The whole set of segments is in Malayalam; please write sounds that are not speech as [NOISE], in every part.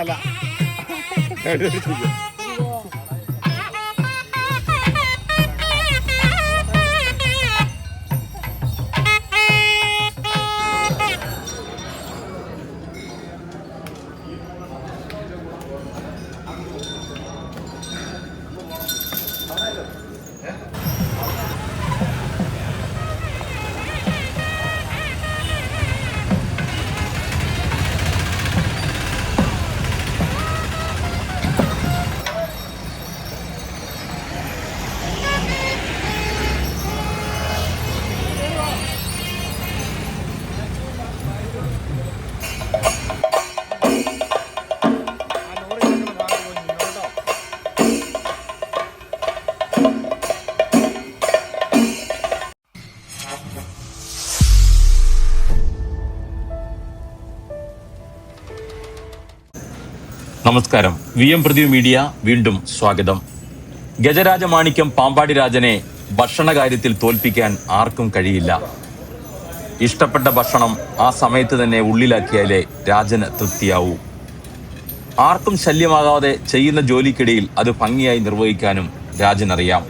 അത് സാധാരണ [LAUGHS] നമസ്കാരം. വി എം പ്രതി മീഡിയ വീണ്ടും സ്വാഗതം. ഗജരാജ മാണിക്യം പാമ്പാടി രാജനെ ഭക്ഷണകാര്യത്തിൽ തോൽപ്പിക്കാൻ ആർക്കും കഴിയില്ല. ഇഷ്ടപ്പെട്ട ഭക്ഷണം ആ സമയത്ത് തന്നെ ഉള്ളിലാക്കിയാലേ രാജന് തൃപ്തിയാവൂ. ആർക്കും ശല്യമാകാതെ ചെയ്യുന്ന ജോലിക്കിടയിൽ അത് ഭംഗിയായി നിർവഹിക്കാനും രാജനറിയാം.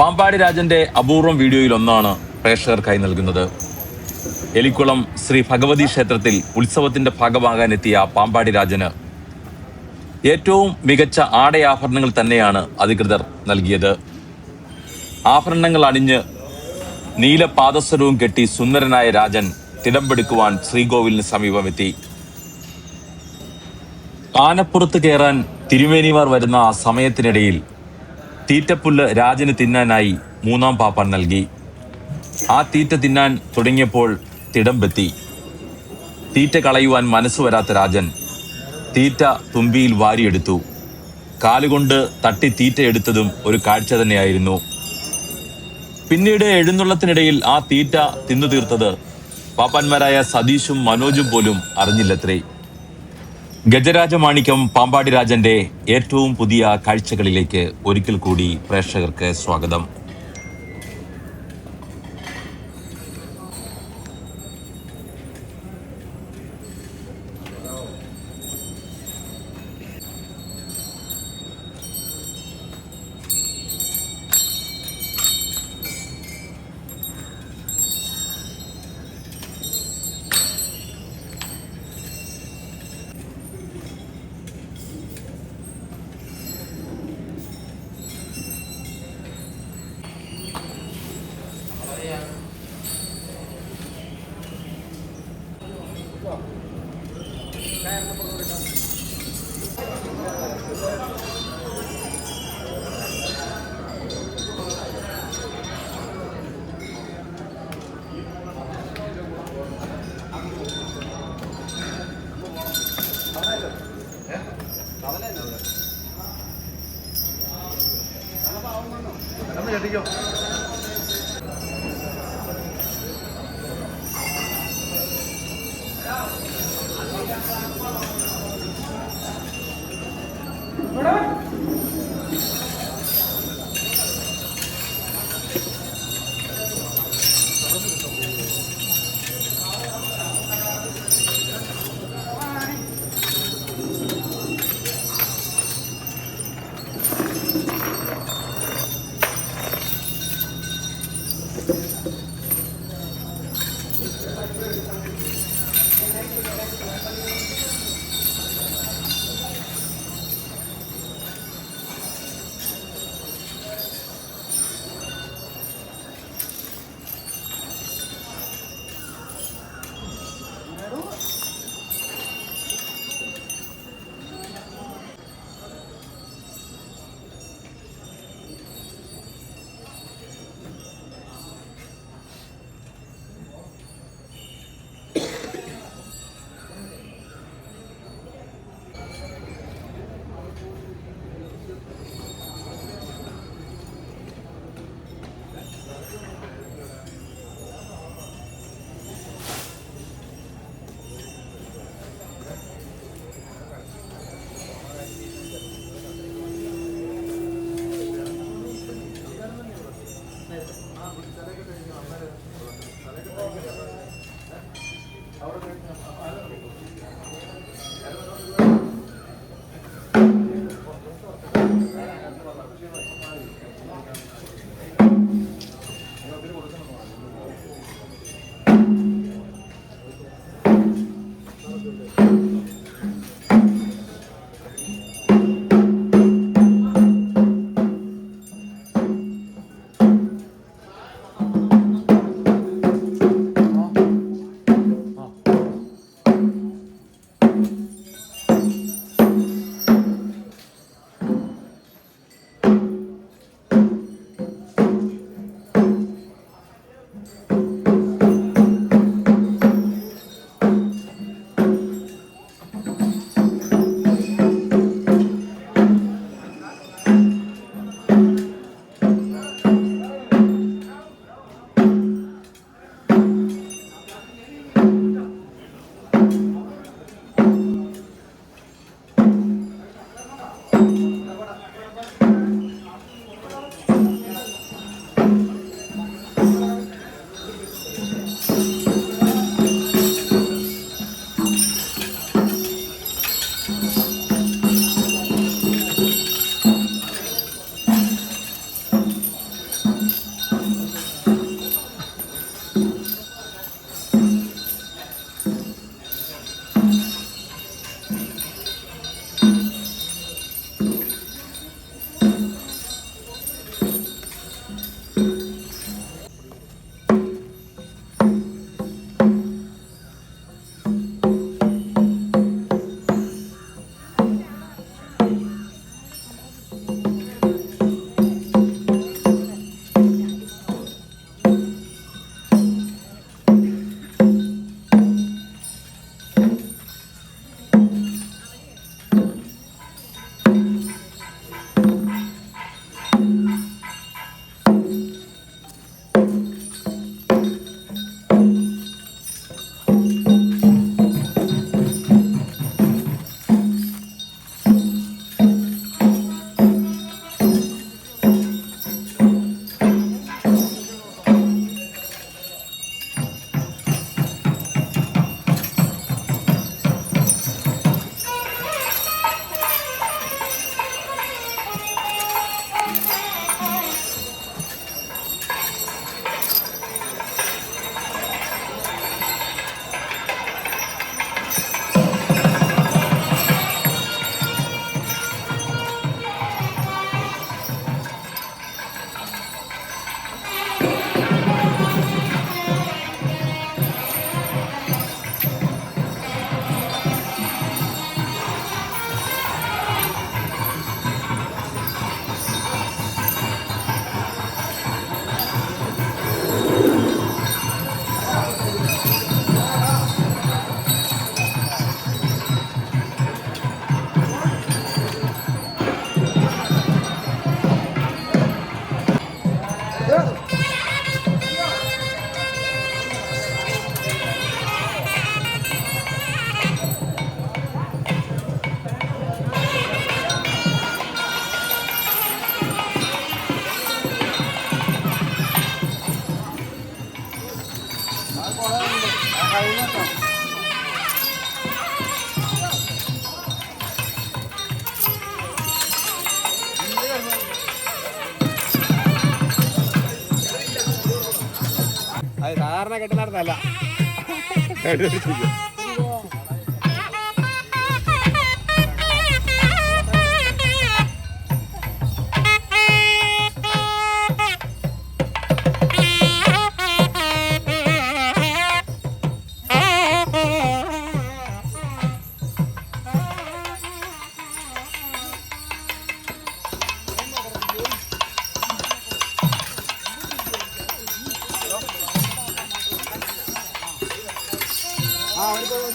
പാമ്പാടി രാജന്റെ അപൂർവം വീഡിയോയിൽ ഒന്നാണ് പ്രേക്ഷകർക്കായി നൽകുന്നത്. എലിക്കുളം ശ്രീ ഭഗവതി ക്ഷേത്രത്തിൽ ഉത്സവത്തിന്റെ ഭാഗമാകാനെത്തിയ പാമ്പാടി രാജന് ഏറ്റവും മികച്ച ആടയാഭരണങ്ങൾ തന്നെയാണ് അധികൃതർ നൽകിയത്. ആഭരണങ്ങൾ അണിഞ്ഞ് നീലപാദസ്വരവും കെട്ടി സുന്ദരനായ രാജൻ തിടമ്പെടുക്കുവാൻ ശ്രീകോവിലിന് സമീപമെത്തി. ആനപ്പുറത്ത് കയറാൻ തിരുമേനിമാർ വരുന്ന സമയത്തിനിടയിൽ തീറ്റപ്പുല്ല് രാജന് തിന്നാനായി മൂന്നാം പാപ്പാൻ നൽകി. ആ തീറ്റ തിന്നാൻ തുടങ്ങിയപ്പോൾ തിടമ്പെത്തി തീറ്റ കളയുവാൻ മനസ്സ് വരാത്ത രാജൻ തീറ്റ തുമ്പിയിൽ വാരിയെടുത്തു. കാലുകൊണ്ട് തട്ടി തീറ്റ എടുത്തതും ഒരു കാഴ്ച തന്നെയായിരുന്നു. പിന്നീട് എഴുന്നള്ളത്തിനിടയിൽ ആ തീറ്റ തിന്നു തീർത്തത് പാപ്പാന്മാരായ സതീഷും മനോജും പോലും അറിഞ്ഞില്ലത്രേ. ഗജരാജമാണിക്യം പാമ്പാടി രാജന്റെ ഏറ്റവും പുതിയ കാഴ്ചകളിലേക്ക് ഒരിക്കൽ കൂടി പ്രേക്ഷകർക്ക് സ്വാഗതം. yo. കെട്ടുന്നിടത്തല്ല [LAUGHS]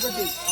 প্রতি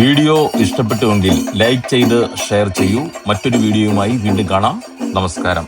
വീഡിയോ ഇഷ്ടപ്പെട്ടുവെങ്കിൽ ലൈക്ക് ചെയ്ത് ഷെയർ ചെയ്യൂ. മറ്റൊരു വീഡിയോയുമായി വീണ്ടും കാണാം. നമസ്കാരം.